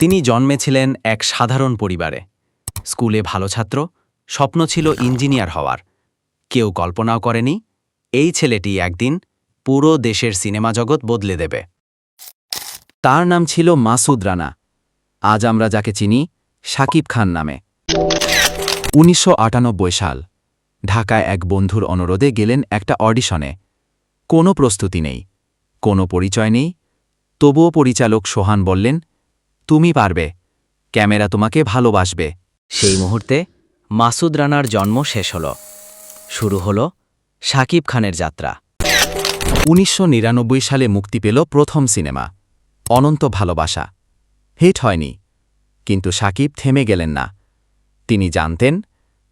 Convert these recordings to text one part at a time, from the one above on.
তিনি জন্মেছিলেন এক সাধারণ পরিবারে। স্কুলে ভালো ছাত্র, স্বপ্ন ছিল ইঞ্জিনিয়ার হওয়ার। কেউ কল্পনাও করেনি, এই ছেলেটি একদিন পুরো দেশের সিনেমা জগৎ বদলে দেবে। তার নাম ছিল মাসুদ রানা। আজ আমরা যাকে চিনি, শাকিব খান নামে। উনিশশো আটানব্বই সাল, ঢাকায় এক বন্ধুর অনুরোধে গেলেন একটা অডিশনে। কোনো প্রস্তুতি নেই, কোনো পরিচয় নেই, তবুও পরিচালক সোহান বললেন তুমি পারবে। ক্যামেরা তোমাকে ভালোবাসবে। সেই মুহূর্তে মাসুদ রানার জন্ম শেষ হল। শুরু হল সাকিব খানের যাত্রা। উনিশশো নিরানব্বই সালে মুক্তি পেল প্রথম সিনেমা, অনন্ত ভালোবাসা। হিট হয়নি, কিন্তু সাকিব থেমে গেলেন না। তিনি জানতেন,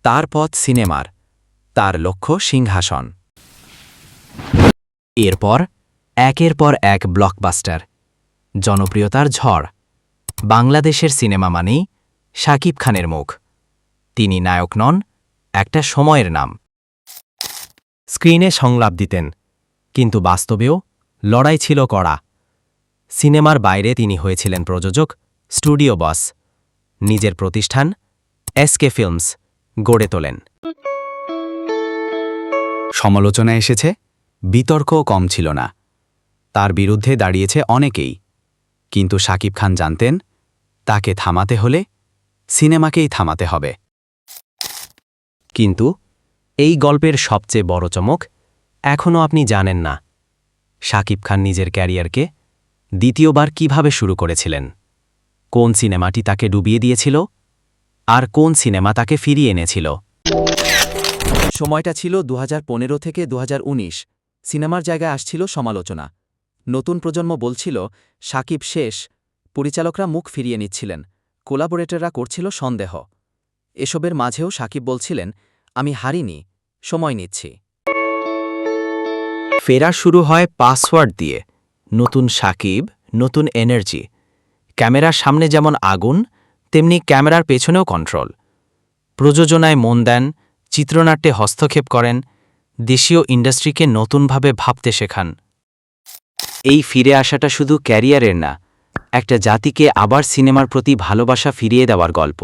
তার পথ সিনেমার, তার লক্ষ্য সিংহাসন। এরপর, একের পর এক ব্লকবাস্টার, জনপ্রিয়তার ঝড়। বাংলাদেশের সিনেমা মানেই শাকিব খানের মুখ। তিনি নায়ক নন, একটা সময়ের নাম। স্ক্রিনে সংলাপ দিতেন, কিন্তু বাস্তবেও লড়াই ছিল কড়া। সিনেমার বাইরে তিনি হয়েছিলেন প্রযোজক, স্টুডিও বস। নিজের প্রতিষ্ঠান এসকে ফিল্মস, গড়ে তোলেন। সমালোচনা এসেছে বিতর্কও কম ছিল না। তার বিরুদ্ধে দাঁড়িয়েছে অনেকেই। কিন্তু শাকিব খান জানতেন তাকে থামাতে হলে সিনেমাকেই থামাতে হবে। কিন্তু এই গল্পের সবচেয়ে বড় চমক এখনও আপনি জানেন না। শাকিব খান নিজের ক্যারিয়ারকে দ্বিতীয়বার কীভাবে শুরু করেছিলেন? কোন সিনেমাটি তাকে ডুবিয়ে দিয়েছিল? আর কোন সিনেমা তাকে ফিরিয়ে এনেছিল? সময়টা ছিল দুহাজার পনেরো থেকে দুহাজার উনিশ। সিনেমার জায়গায় আসছিল সমালোচনা। নতুন প্রজন্ম বলছিল, সাকিব শেষ পরিচালকরা মুখ ফিরিয়ে নিচ্ছিলেন, কোলাবোরেটররা করছিল সন্দেহ। এসবের মাঝেও সাকিব বলছিলেন, আমি হারিনি, সময় নিচ্ছি। ফেরা শুরু হয় পাসওয়ার্ড দিয়ে। নতুন সাকিব, নতুন এনার্জি। ক্যামেরার সামনে যেমন আগুন, তেমনি ক্যামেরার পেছনেও কন্ট্রোল। প্রযোজনায় মন দেন, চিত্রনাট্যে হস্তক্ষেপ করেন, দেশীয় ইন্ডাস্ট্রিকে নতুনভাবে ভাবতে শেখান। এই ফিরে আসাটা শুধু ক্যারিয়ারের না একটা জাতিকে আবার সিনেমার প্রতি ভালোবাসা ফিরিয়ে দেওয়ার গল্প।